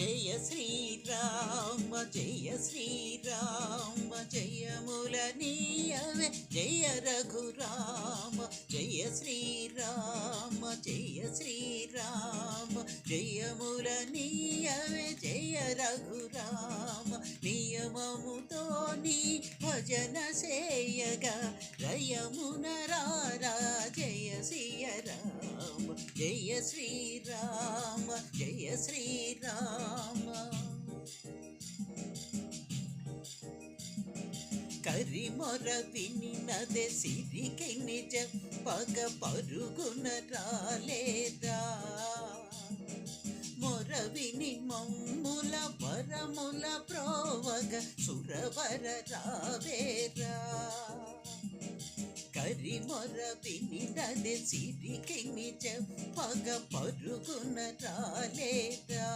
జయ శ్రీరామ జయ శ్రీరామ జయములనీయవే జయ రఘురామ జయ శ్రీరామ జయ శ్రీరామ జయములనీయవే జయ రఘురామ నియమముతో నీ భజన సేయగా రయమునరారా జయ సియ జయ శ్రీరామ జయ శ్రీరామ. కరిమొర వినినదే సిరికి నిజ పగ పరుగున రాలేదా? మొర విని మమ్ముల వరముల ప్రోవగ సురవర రావేరా? కరిమొర వినినదే సిరికి నిజ పగ పరుగున రాలేదా?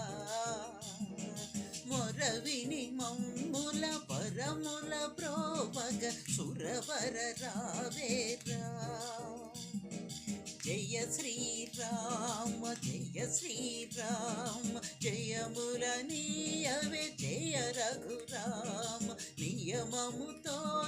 మొర విని మమ్ముల పరముల ప్రోవగ సురవర రావేరా జయ శ్రీరామ జయ శ్రీరామ జయముల నీయవే జయ రఘురామ. నియమముతో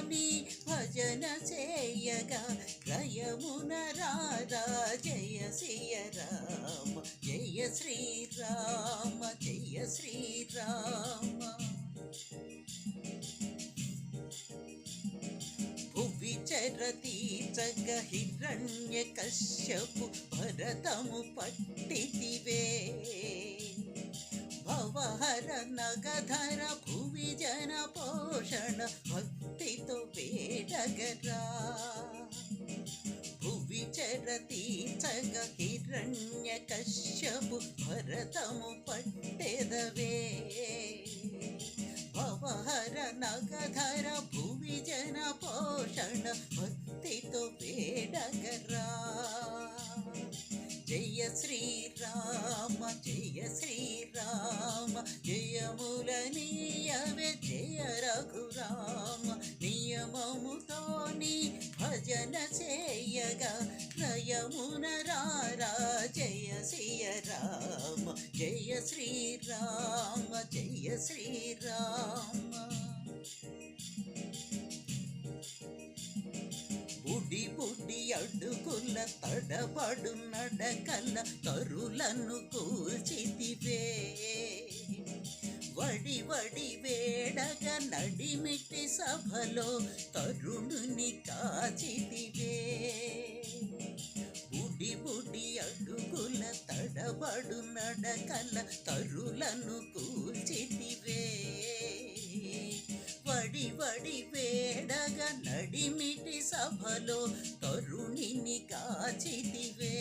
భజన చేయగా రయమున రాధా. జయ సియ రామ జయ శ్రీరామ జయ శ్రీరామ. భువి చరతి జగ హిరణ్య కశ్యపు భరతము పట్టితివే. భవహర నగధర భూ జన పోషణ భక్తితో వేడగరా. భువి చరతి హిరణ్య కశ్యపు భరతము పట్టెదవే. భవహర నగధర భువి జన పోషణ భక్తితో వేడగరా. జయ శ్రీరామ జయ శ్రీరామ జయముల నీయవే రామ నియమముతో నీ భజన చేయగా నయమున రారా. జయ సియ రామ జయ శ్రీరామ జయ శ్రీరామ. బుడి బుడి అడుగుల తడబడు నడకల తరులను కూల్చితివే. వడి వడివే ఎడగ నడిమిటి సభలో తరుణుని కాచితివే. బుడి బుడి అడుగుల తడబడు నడకల తరులను కూల్చితివే. వడి వడి వేడగ నడిమిటి సభలో తరుణిని కాచితివే.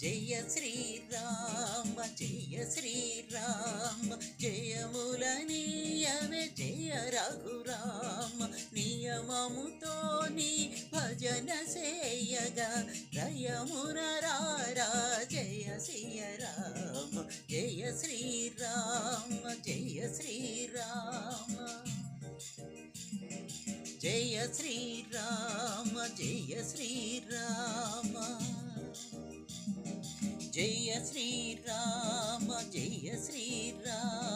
జయ నియమముతో భజన చేయగా రయమున జయ సియ రామ జయ శ్రీరామ జయ శ్రీరామ. జయ శ్రీరామ జయ శ్రీరామ. జయ శ్రీరామ జయ శ్రీరామ.